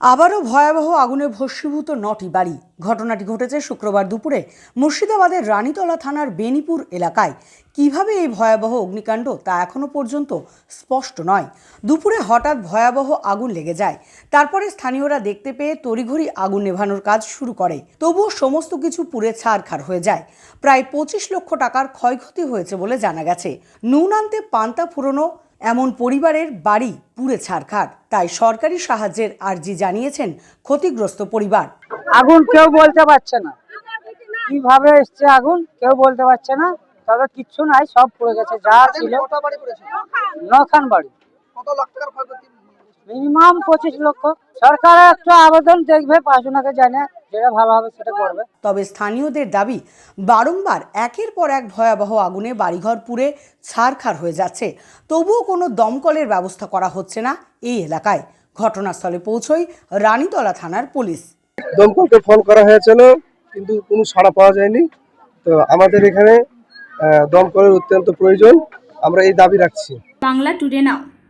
আবারও ভয়াবহ আগুনে ভস্মীভূত নটি বাড়ি। ঘটনাটি ঘটেছে শুক্রবার দুপুরে মুর্শিদাবাদের রানীতলা থানার বেনিপুর এলাকায়। কীভাবে এই ভয়াবহ অগ্নিকাণ্ড তা এখনও পর্যন্ত স্পষ্ট নয়। দুপুরে হঠাৎ ভয়াবহ আগুন লেগে যায়। তারপরে স্থানীয়রা দেখতে পেয়ে তড়িঘড়ি আগুন নেভানোর কাজ শুরু করে। তবুও সমস্ত কিছু পুড়ে ছারখার হয়ে যায়। প্রায় পঁচিশ লক্ষ টাকার ক্ষয়ক্ষতি হয়েছে বলে জানা গেছে। নুন আনতে পান্তা ফুরনো এমন পরিবারের বাড়ি পুড়ে ছাড়খাট তাই সরকারি সাহায্যের আর্জি জানিয়েছেন ক্ষতিগ্রস্ত পরিবার। আগুন কেউ বলতে পারছে না। কীভাবে এসছে আগুন কেউ বলতে পারছে না। তবে কিচ্ছু নাই সব পড়ে গেছে যা ছিল। নখান বাড়ি। কত লাখ টাকার ক্ষয়ক্ষতি? মিনিমাম পঁচিশ লক্ষ। সরকার একটা আবেদন দেখবে পাঁচজনকে জানে যেটা ভালো হবে সেটা করবে। তবে স্থানীয়দের দাবি বারংবার একের পর এক ভয়াবহ আগুনে বাড়িঘর পুড়ে ছারখার হয়ে যাচ্ছে। তবুও কোনো দমকলের ব্যবস্থা করা হচ্ছে না এই এলাকায়। ঘটনাস্থলে পৌঁছই রানীতলা থানার পুলিশ। দমকলকে ফোন করা হয়েছিল কিন্তু কোনো সাড়া পাওয়া যায়নি। তো আমাদের এখানে দমকলের অত্যন্ত প্রয়োজন। আমরা এই দাবি রাখছি। Bangla today now.